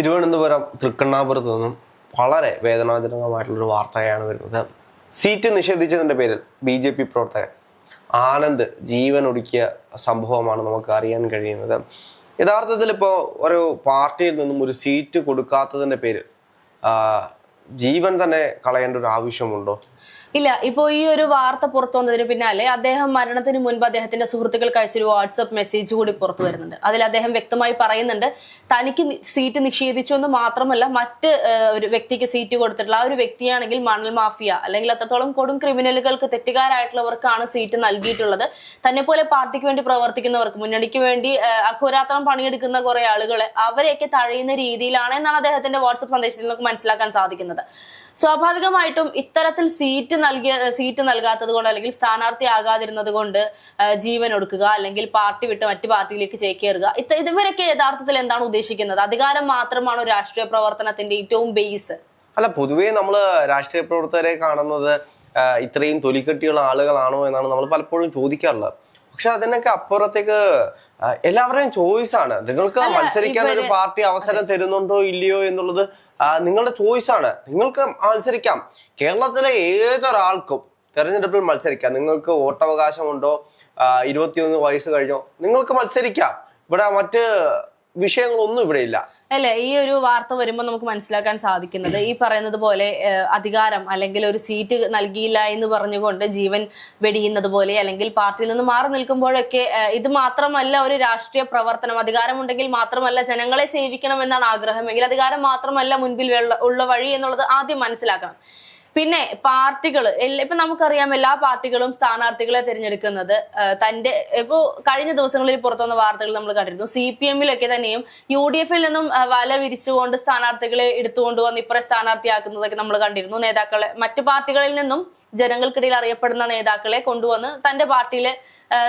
തിരുവനന്തപുരം തൃക്കണ്ണാപുരത്ത് നിന്നും വളരെ വേദനാജനകമായിട്ടുള്ളൊരു വാർത്തയാണ് വരുന്നത്. സീറ്റ് നിഷേധിച്ചതിന്റെ പേരിൽ ബി ജെ പി പ്രവർത്തകൻ ആനന്ദ് ജീവൻ ഒടുക്കിയ സംഭവമാണ് നമുക്ക് അറിയാൻ കഴിയുന്നത്. യഥാർത്ഥത്തിൽ ഇപ്പോൾ ഒരു പാർട്ടിയിൽ നിന്നും ഒരു സീറ്റ് കൊടുക്കാത്തതിന്റെ പേരിൽ ജീവൻ തന്നെ കളയേണ്ട ഒരു ആവശ്യമുണ്ടോ? ഇല്ല ഇപ്പോ ഈ ഒരു വാർത്ത പുറത്തു വന്നതിന് പിന്നാലെ അദ്ദേഹം മരണത്തിന് മുൻപ് അദ്ദേഹത്തിന്റെ സുഹൃത്തുക്കൾക്ക് അയച്ചൊരു വാട്സപ്പ് മെസ്സേജ് കൂടി പുറത്തു വരുന്നുണ്ട്. അതിൽ അദ്ദേഹം വ്യക്തമായി പറയുന്നുണ്ട് തനിക്ക് സീറ്റ് നിഷേധിച്ചു എന്ന് മാത്രമല്ല മറ്റ് ഒരു വ്യക്തിക്ക് സീറ്റ് കൊടുത്തിട്ടുള്ള ആ ഒരു വ്യക്തിയാണെങ്കിൽ മണൽ മാഫിയ അല്ലെങ്കിൽ അത്രത്തോളം കൊടും ക്രിമിനലുകൾക്ക് തെറ്റുകാരായിട്ടുള്ളവർക്കാണ് സീറ്റ് നൽകിയിട്ടുള്ളത്. തന്നെ പോലെ പാർട്ടിക്ക് വേണ്ടി പ്രവർത്തിക്കുന്നവർക്ക് മുന്നണിക്ക് വേണ്ടി അഘോരാത്രം പണിയെടുക്കുന്ന കുറെ ആളുകളെ അവരെയൊക്കെ തഴയുന്ന രീതിയിലാണ് എന്നാണ് അദ്ദേഹത്തിന്റെ വാട്സപ്പ് സന്ദേശത്തിൽ നമുക്ക് മനസ്സിലാക്കാൻ സാധിക്കുന്നത്. സ്വാഭാവികമായിട്ടും ഇത്തരത്തിൽ സീറ്റ് നൽകിയ സീറ്റ് നൽകാത്തത് കൊണ്ട് അല്ലെങ്കിൽ സ്ഥാനാർത്ഥി ആകാതിരുന്നത് കൊണ്ട് ജീവൻ ഒടുക്കുക അല്ലെങ്കിൽ പാർട്ടി വിട്ട് മറ്റു പാർട്ടിയിലേക്ക് ചേക്കേറുക. ഇത്ത ഇവരൊക്കെ യഥാർത്ഥത്തിൽ എന്താണ് ഉദ്ദേശിക്കുന്നത്? അധികാരം മാത്രമാണോ രാഷ്ട്രീയ പ്രവർത്തനത്തിന്റെ ഏറ്റവും ബേസ് അല്ല പൊതുവേ നമ്മൾ രാഷ്ട്രീയ പ്രവർത്തകരെ കാണുന്നത് ഇത്രയും തൊലിക്കെട്ടിയുള്ള ആളുകളാണോ എന്നാണ് നമ്മൾ പലപ്പോഴും ചോദിക്കാറുള്ളത്. പക്ഷെ അതിനൊക്കെ അപ്പുറത്തേക്ക് എല്ലാവരുടെയും ചോയ്സ് ആണ് നിങ്ങൾക്ക് മത്സരിക്കാൻ ഒരു പാർട്ടി അവസരം തരുന്നുണ്ടോ ഇല്ലയോ എന്നുള്ളത് നിങ്ങളുടെ ചോയ്സ് ആണ് നിങ്ങൾക്ക് മത്സരിക്കാം. കേരളത്തിലെ ഏതൊരാൾക്കും തെരഞ്ഞെടുപ്പിൽ മത്സരിക്കാം. നിങ്ങൾക്ക് വോട്ടവകാശമുണ്ടോ? ഇരുപത്തിയൊന്ന് വയസ്സ് കഴിഞ്ഞോ? നിങ്ങൾക്ക് മത്സരിക്കാം. ഇവിടെ മറ്റ് വിഷയങ്ങളൊന്നും ഇവിടെ ഇല്ല. അല്ലെ? ഈ ഒരു വാർത്ത വരുമ്പോൾ നമുക്ക് മനസ്സിലാക്കാൻ സാധിക്കുന്നത് ഈ പറയുന്നത് പോലെ അധികാരം അല്ലെങ്കിൽ ഒരു സീറ്റ് നൽകിയില്ല എന്ന് പറഞ്ഞുകൊണ്ട് ജീവൻ വെടിയുന്നത് പോലെ അല്ലെങ്കിൽ പാർട്ടിയിൽ നിന്ന് മാറി നിൽക്കുമ്പോഴൊക്കെ ഇത് മാത്രമല്ല ഒരു രാഷ്ട്രീയ പ്രവർത്തനം. അധികാരമുണ്ടെങ്കിൽ മാത്രമല്ല ജനങ്ങളെ സേവിക്കണം എന്നാണ് ആഗ്രഹമെങ്കിൽ അധികാരം മാത്രമല്ല മുൻപിൽ ഉള്ള വഴി എന്നുള്ളത് ആദ്യം മനസ്സിലാക്കണം. പിന്നെ പാർട്ടികൾ ഇപ്പൊ നമുക്കറിയാം എല്ലാ പാർട്ടികളും സ്ഥാനാർത്ഥികളെ തിരഞ്ഞെടുക്കുന്നത് തന്റെ ഇപ്പോ കഴിഞ്ഞ ദിവസങ്ങളിൽ പുറത്തു വന്ന വാർത്തകൾ നമ്മൾ കണ്ടിരുന്നു. സി പി എമ്മിലൊക്കെ തന്നെയും യു ഡി എഫിൽ നിന്നും വല വിരിച്ചുകൊണ്ട് സ്ഥാനാർത്ഥികളെ എടുത്തുകൊണ്ട് വന്ന് ഇപ്പറേ സ്ഥാനാർത്ഥിയാക്കുന്നതൊക്കെ നമ്മൾ കണ്ടിരുന്നു. നേതാക്കളെ മറ്റു പാർട്ടികളിൽ നിന്നും ജനങ്ങൾക്കിടയിൽ അറിയപ്പെടുന്ന നേതാക്കളെ കൊണ്ടുവന്ന് തന്റെ പാർട്ടിയിലെ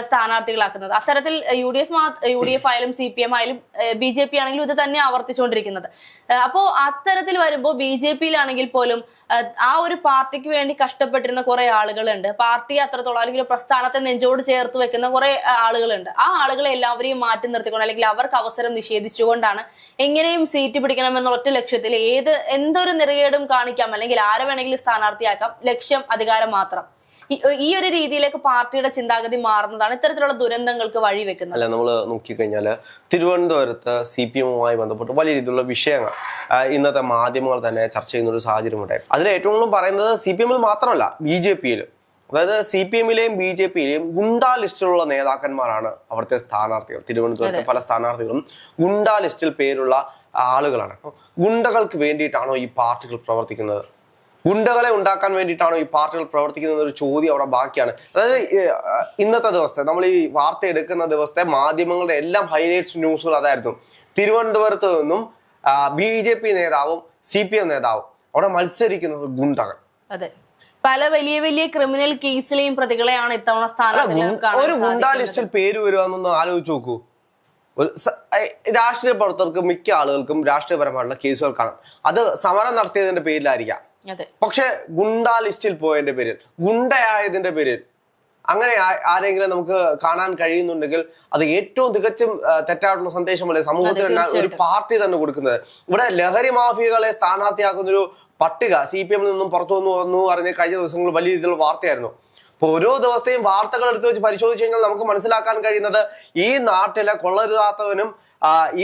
സ്ഥാനാർത്ഥികളാക്കുന്നത്. അത്തരത്തിൽ U D F U D F ആയാലും സി പി എം ആയാലും ബി ജെ പി ആണെങ്കിലും ഇത് തന്നെ ആവർത്തിച്ചുകൊണ്ടിരിക്കുന്നത്. ആ, അപ്പോ അത്തരത്തിൽ വരുമ്പോൾ ബി ജെ പിയിലാണെങ്കിൽ പോലും ആ, ആ ഒരു പാർട്ടിക്ക് വേണ്ടി കഷ്ടപ്പെട്ടിരുന്ന കുറെ ആളുകളുണ്ട്. പാർട്ടി അത്രത്തോളം അല്ലെങ്കിൽ പ്രസ്ഥാനത്തെ നെഞ്ചോട് ചേർത്ത് വെക്കുന്ന കുറെ ആളുകളുണ്ട്. ആ ആളുകളെ എല്ലാവരെയും മാറ്റി നിർത്തിക്കൊണ്ട് അല്ലെങ്കിൽ അവർക്ക് അവസരം നിഷേധിച്ചുകൊണ്ടാണ് എങ്ങനെയും സീറ്റ് പിടിക്കണം എന്ന ഒറ്റ ലക്ഷ്യത്തിൽ ഏത് എന്തൊരു നിറകേടും കാണിക്കാം. അല്ലെങ്കിൽ ആരെ വേണമെങ്കിലും സ്ഥാനാർത്ഥിയാക്കാം. ലക്ഷ്യം അധികാരം മാത്രം. ഈ- ഒരു രീതിയിലേക്ക് പാർട്ടിയുടെ ചിന്താഗതി മാറുന്നതാണ് ഇത്തരത്തിലുള്ള ദുരന്തങ്ങൾക്ക് വഴിവെക്കുന്നത് അല്ല നമ്മൾ നോക്കിക്കഴിഞ്ഞാൽ തിരുവനന്തപുരത്ത് സി പി എമ്മുമായി ബന്ധപ്പെട്ട് വലിയ രീതിയിലുള്ള വിഷയങ്ങൾ ഇന്നത്തെ മാധ്യമങ്ങൾ തന്നെ ചർച്ച ചെയ്യുന്ന ഒരു സാഹചര്യമുണ്ടായി അതിൽ ഏറ്റവും കൂടുതൽ പറയുന്നത് സി പി എമ്മിൽ മാത്രമല്ല ബി ജെ പിയിലും. അതായത് സി പി എമ്മിലെയും ബി ജെ പിയിലെയും ഗുണ്ടാ ലിസ്റ്റിലുള്ള നേതാക്കന്മാരാണ് അവിടുത്തെ സ്ഥാനാർത്ഥികൾ. തിരുവനന്തപുരത്തെ പല സ്ഥാനാർത്ഥികളും ഗുണ്ടാ ലിസ്റ്റിൽ പേരുള്ള ആളുകളാണ്. അപ്പോൾ ഗുണ്ടകൾക്ക് വേണ്ടിയിട്ടാണോ ഈ പാർട്ടികൾ പ്രവർത്തിക്കുന്നത്? ഗുണ്ടകളെ ഉണ്ടാക്കാൻ വേണ്ടിയിട്ടാണോ ഈ പാർട്ടികൾ പ്രവർത്തിക്കുന്നത് ഒരു ചോദ്യം അവിടെ ബാക്കിയാണ്. അതായത് ഇന്നത്തെ ദിവസത്തെ നമ്മൾ ഈ വാർത്ത എടുക്കുന്ന ദിവസത്തെ മാധ്യമങ്ങളുടെ എല്ലാം ഹൈലൈറ്റ്സ് ന്യൂസുകൾ അതായിരുന്നു. തിരുവനന്തപുരത്ത് നിന്നും ബി ജെ പി നേതാവും സി പി എം നേതാവും അവിടെ മത്സരിക്കുന്നത് ഗുണ്ടകൾ. അതെ. പല വലിയ വലിയ ക്രിമിനൽ കേസിലെയും പ്രതികളെയാണ് ഇത്തവണ ഗുണ്ട- ഒരു ഗുണ്ടാ ലിസ്റ്റിൽ പേര് വരുവാന്നൊന്ന് ആലോചിച്ച് നോക്കൂ. രാഷ്ട്രീയ പ്രവർത്തകർക്ക് മിക്ക ആളുകൾക്കും രാഷ്ട്രീയപരമായിട്ടുള്ള കേസുകൾ കാണും. അത് സമരം നടത്തിയതിന്റെ പേരിലായിരിക്കാം. പക്ഷെ ഗുണ്ടാ ലിസ്റ്റിൽ പോയതിന്റെ പേരിൽ ഗുണ്ടയായതിന്റെ പേരിൽ അങ്ങനെ ആരെങ്കിലും നമുക്ക് കാണാൻ കഴിയുന്നുണ്ടെങ്കിൽ അത് ഏറ്റവും തികച്ചും തെറ്റായിട്ടുള്ള സന്ദേശമല്ലേ സമൂഹത്തിന് ഒരു പാർട്ടി തന്നെ കൊടുക്കുന്നത്. ഇവിടെ ലഹരി മാഫിയകളെ സ്ഥാനാർത്ഥിയാക്കുന്ന ഒരു പട്ടിക സി പി എമ്മിൽ നിന്നും പുറത്തു വന്നു വന്നു പറഞ്ഞ് കഴിഞ്ഞ ദിവസങ്ങളിൽ വലിയ രീതിയിലുള്ള വാർത്തയായിരുന്നു. അപ്പൊ ഓരോ ദിവസത്തെയും വാർത്തകൾ എടുത്തു വെച്ച് പരിശോധിച്ചു കഴിഞ്ഞാൽ നമുക്ക് മനസ്സിലാക്കാൻ കഴിയുന്നത് ഈ നാട്ടിലെ കൊള്ളരുതാത്തവനും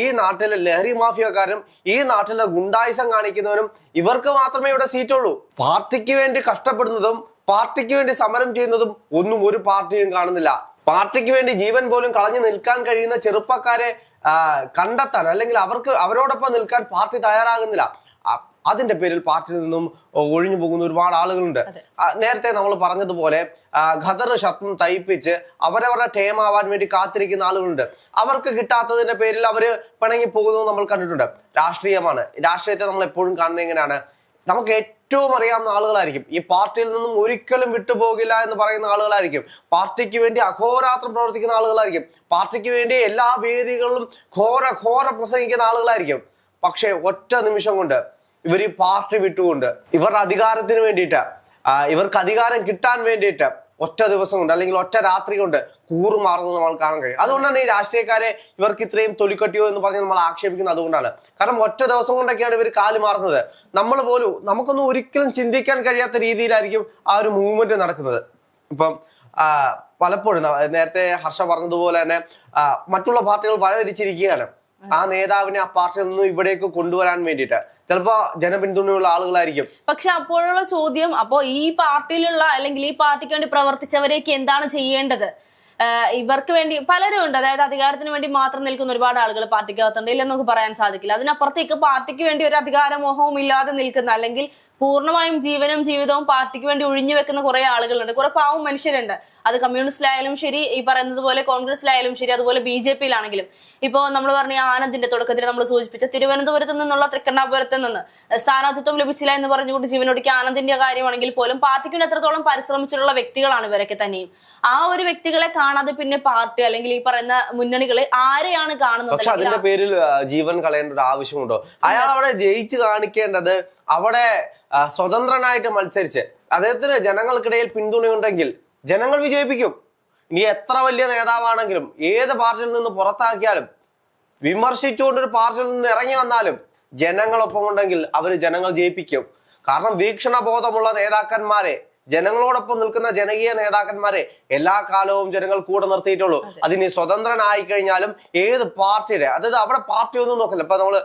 ഈ നാട്ടിലെ ലഹരി മാഫിയക്കാരും ഈ നാട്ടിലെ ഗുണ്ടായുസം കാണിക്കുന്നവരും ഇവർക്ക് മാത്രമേ ഇവിടെ സീറ്റുള്ളൂ. പാർട്ടിക്ക് വേണ്ടി കഷ്ടപ്പെടുന്നതും പാർട്ടിക്ക് വേണ്ടി സമരം ചെയ്യുന്നതും ഒന്നും ഒരു പാർട്ടിയും കാണുന്നില്ല. പാർട്ടിക്ക് വേണ്ടി ജീവൻ പോലും കളഞ്ഞു നിൽക്കാൻ കഴിയുന്ന ചെറുപ്പക്കാരെ കണ്ടെത്താൻ അല്ലെങ്കിൽ അവർക്ക് അവരോടൊപ്പം നിൽക്കാൻ പാർട്ടി തയ്യാറാകുന്നില്ല. അതിന്റെ പേരിൽ പാർട്ടിയിൽ നിന്നും ഒഴിഞ്ഞു പോകുന്ന ഒരുപാട് ആളുകളുണ്ട്. നേരത്തെ നമ്മൾ പറഞ്ഞതുപോലെ ഖദർ ഷർട്ടും തയ്പ്പിച്ച് അവരവരുടെ ടേം ആവാൻ വേണ്ടി കാത്തിരിക്കുന്ന ആളുകളുണ്ട്. അവർക്ക് കിട്ടാത്തതിന്റെ പേരിൽ അവർ പിണങ്ങി പോകുന്നത് നമ്മൾ കണ്ടിട്ടുണ്ട്. രാഷ്ട്രീയമാണ്. രാഷ്ട്രീയത്തെ നമ്മൾ എപ്പോഴും കാണുന്നത് എങ്ങനെയാണ്? നമുക്ക് ഏറ്റവും അറിയാവുന്ന ആളുകളായിരിക്കും. ഈ പാർട്ടിയിൽ നിന്നും ഒരിക്കലും വിട്ടുപോകില്ല എന്ന് പറയുന്ന ആളുകളായിരിക്കും. പാർട്ടിക്ക് വേണ്ടി അഘോരാത്രം പ്രവർത്തിക്കുന്ന ആളുകളായിരിക്കും. പാർട്ടിക്ക് വേണ്ടി എല്ലാ വേദികളിലും ഘോര ഘോര പ്രസംഗിക്കുന്ന ആളുകളായിരിക്കും. പക്ഷേ ഒറ്റ നിമിഷം കൊണ്ട് ഇവർ ഈ പാർട്ടി വിട്ടുകൊണ്ട് ഇവരുടെ അധികാരത്തിന് വേണ്ടിയിട്ട് ഇവർക്ക് അധികാരം കിട്ടാൻ വേണ്ടിയിട്ട് ഒറ്റ ദിവസം കൊണ്ട് അല്ലെങ്കിൽ ഒറ്റ രാത്രി കൊണ്ട് കൂറുമാറുന്നത് നമ്മൾ കാണാൻ കഴിയും. അതുകൊണ്ടാണ് ഈ രാഷ്ട്രീയക്കാരെ ഇവർക്ക് ഇത്രയും തൊലിക്കട്ടിയോ എന്ന് പറഞ്ഞ് നമ്മൾ ആക്ഷേപിക്കുന്നത് അതുകൊണ്ടാണ്. കാരണം ഒറ്റ ദിവസം കൊണ്ടൊക്കെയാണ് ഇവർ കാൽ മാറുന്നത്. നമ്മൾ പോലും നമുക്കൊന്നും ഒരിക്കലും ചിന്തിക്കാൻ കഴിയാത്ത രീതിയിലായിരിക്കും ആ ഒരു മൂവ്മെന്റ് നടക്കുന്നത്. ഇപ്പം പലപ്പോഴും നേരത്തെ ഹർഷ പറഞ്ഞതുപോലെ തന്നെ മറ്റുള്ള പാർട്ടികൾ വലവരിച്ചിരിക്കുകയാണ് ആ നേതാവിനെ ആ പാർട്ടിയിൽ നിന്ന് ഇവിടേക്ക് കൊണ്ടുവരാൻ വേണ്ടിട്ട് ചിലപ്പോ ജനപിന്തുണയുള്ള ആളുകളായിരിക്കും. പക്ഷെ അപ്പോഴുള്ള ചോദ്യം അപ്പോ ഈ പാർട്ടിയിലുള്ള അല്ലെങ്കിൽ ഈ പാർട്ടിക്ക് വേണ്ടി പ്രവർത്തിച്ചവരേക്ക് എന്താണ് ചെയ്യേണ്ടത്? ഇവർക്ക് വേണ്ടി പലരും ഉണ്ട്. അതായത് അധികാരത്തിന് വേണ്ടി മാത്രം നിൽക്കുന്ന ഒരുപാട് ആളുകൾ പാർട്ടിക്കകത്തുണ്ട്. ഇല്ലെന്ന് നമുക്ക് പറയാൻ സാധിക്കില്ല. അതിനപ്പുറത്തേക്ക് പാർട്ടിക്ക് വേണ്ടി ഒരു അധികാരമോഹവും ഇല്ലാതെ നിൽക്കുന്ന അല്ലെങ്കിൽ പൂർണമായും ജീവനും ജീവിതവും പാർട്ടിക്ക് വേണ്ടി ഒഴിഞ്ഞു വെക്കുന്ന കുറെ ആളുകളുണ്ട്. കുറെ പാവം മനുഷ്യരുണ്ട്. അത് കമ്മ്യൂണിസ്റ്റിലായാലും ശരി ഈ പറയുന്നത് പോലെ കോൺഗ്രസിലായാലും ശരി അതുപോലെ ബി ജെ പിയിലാണെങ്കിലും. ഇപ്പോൾ നമ്മൾ പറഞ്ഞ ആനന്ദിന്റെ തുടക്കത്തിൽ നമ്മൾ സൂചിപ്പിച്ച തിരുവനന്തപുരത്ത് നിന്നുള്ള തൃക്കണ്ണാപുരത്ത് നിന്ന് സ്ഥാനാർത്ഥിത്വം ലഭിച്ചില്ല എന്ന് പറഞ്ഞുകൊണ്ട് ജീവനൊടുക്കിയ ആനന്ദിന്റെ കാര്യമാണെങ്കിൽ പോലും പാർട്ടിക്ക് എത്രത്തോളം പരിശ്രമിച്ചിട്ടുള്ള വ്യക്തികളാണ് ഇവരൊക്കെ തന്നെയും. ആ ഒരു വ്യക്തികളെ കാണാതെ പിന്നെ പാർട്ടി അല്ലെങ്കിൽ ഈ പറയുന്ന മുന്നണികൾ ആരെയാണ് കാണുന്നത്? അതിന്റെ പേരിൽ ജീവൻ കളയേണ്ട ഒരു ആവശ്യമുണ്ടോ? അയാൾ അവിടെ ജയിച്ചു കാണിക്കേണ്ടത് അവിടെ സ്വതന്ത്രനായിട്ട് മത്സരിച്ച് അദ്ദേഹത്തിന് ജനങ്ങൾക്കിടയിൽ പിന്തുണയുണ്ടെങ്കിൽ ജനങ്ങൾ വിജയിപ്പിക്കും. ഇനി എത്ര വലിയ നേതാവാണെങ്കിലും ഏത് പാർട്ടിയിൽ നിന്ന് പുറത്താക്കിയാലും വിമർശിച്ചുകൊണ്ട് ഒരു പാർട്ടിയിൽ നിന്ന് ഇറങ്ങി വന്നാലും ജനങ്ങളൊപ്പം ഉണ്ടെങ്കിൽ അവർ ജനങ്ങൾ ജയിപ്പിക്കും. കാരണം വീക്ഷണ ബോധമുള്ള നേതാക്കന്മാരെ ജനങ്ങളോടൊപ്പം നിൽക്കുന്ന ജനകീയ നേതാക്കന്മാരെ എല്ലാ കാലവും ജനങ്ങൾ കൂടെ നിർത്തിയിട്ടുള്ളൂ. അതിന് സ്വതന്ത്രനായി കഴിഞ്ഞാലും ഏത് പാർട്ടിയുടെ അതായത് അവിടെ പാർട്ടി ഒന്നും നോക്കില്ല. ഇപ്പൊ നമ്മൾ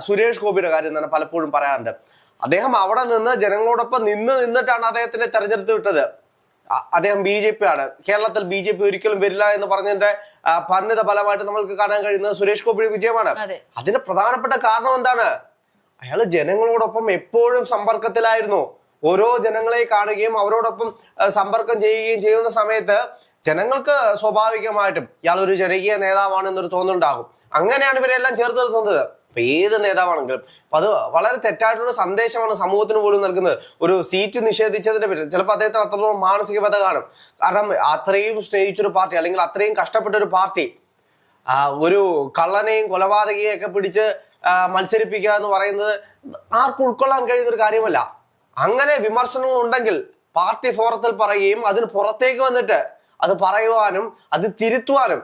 സുരേഷ് ഗോപിയുടെ കാര്യം തന്നെ പലപ്പോഴും പറയാറുണ്ട്. അദ്ദേഹം അവിടെ നിന്ന് ജനങ്ങളോടൊപ്പം നിന്ന് നിന്നിട്ടാണ് അദ്ദേഹത്തിനെ തെരഞ്ഞെടുത്ത് വിട്ടത്. അദ്ദേഹം ബി ജെ പി ആണ്. കേരളത്തിൽ ബി ജെ പി ഒരിക്കലും വരില്ല എന്ന് പറഞ്ഞതിന്റെ പരിണിത ഫലമായിട്ട് നമ്മൾക്ക് കാണാൻ കഴിയുന്നത് സുരേഷ് ഗോപിയുടെ വിജയമാണ്. അതെ. അതിന്റെ പ്രധാനപ്പെട്ട കാരണം എന്താണ്? അയാൾ ജനങ്ങളോടൊപ്പം എപ്പോഴും സമ്പർക്കത്തിലായിരുന്നു. ഓരോ ജനങ്ങളെ കാണുകയും അവരോടൊപ്പം സമ്പർക്കം ചെയ്യുകയും ചെയ്യുന്ന സമയത്ത് ജനങ്ങൾക്ക് സ്വാഭാവികമായിട്ടും ഇയാൾ ഒരു ജനകീയ നേതാവാണ് എന്നൊരു തോന്നുന്നുണ്ടാകും അങ്ങനെയാണ് ഇവരെല്ലാം ചേർത്ത് നിർത്തുന്നത്. ഇപ്പൊ ഏത് നേതാവാണെങ്കിലും അപ്പൊ അത് വളരെ തെറ്റായിട്ടുള്ള സന്ദേശമാണ് സമൂഹത്തിന് പോലും നൽകുന്നത്. ഒരു സീറ്റ് നിഷേധിച്ചതിന്റെ പേരിൽ. ചിലപ്പോൾ അദ്ദേഹത്തിന് അത്രത്തോളം മാനസിക വ്യത കാണും. കാരണം അത്രയും സ്നേഹിച്ചൊരു പാർട്ടി അല്ലെങ്കിൽ അത്രയും കഷ്ടപ്പെട്ട ഒരു പാർട്ടി ഒരു കള്ളനെയും കൊലപാതകയെയും ഒക്കെ പിടിച്ച് മത്സരിപ്പിക്കുക എന്ന് പറയുന്നത് ആർക്കും ഉൾക്കൊള്ളാൻ കഴിയുന്ന ഒരു കാര്യമല്ല. അങ്ങനെ വിമർശനങ്ങൾ ഉണ്ടെങ്കിൽ പാർട്ടി ഫോറത്തിൽ പറയുകയും അതിന് പുറത്തേക്ക് വന്നിട്ട് അത് പറയുവാനും അത് തിരുത്തുവാനും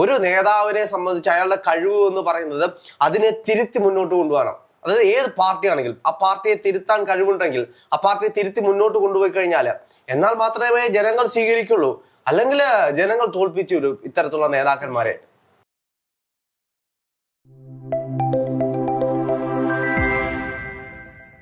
ഒരു നേതാവിനെ സംബന്ധിച്ച് അയാളുടെ കഴിവ് എന്ന് പറയുന്നത് അതിനെ തിരുത്തി മുന്നോട്ട് കൊണ്ടുപോകണം. അതായത് ഏത് പാർട്ടിയാണെങ്കിലും ആ പാർട്ടിയെ തിരുത്താൻ കഴിവുണ്ടെങ്കിൽ ആ പാർട്ടിയെ തിരുത്തി മുന്നോട്ട് കൊണ്ടുപോയി കഴിഞ്ഞാൽ എന്നാൽ മാത്രമേ ജനങ്ങൾ സ്വീകരിക്കുള്ളൂ. അല്ലെങ്കിൽ ജനങ്ങൾ തോൽപ്പിച്ചു വരും ഇത്തരത്തിലുള്ള നേതാക്കന്മാരെ.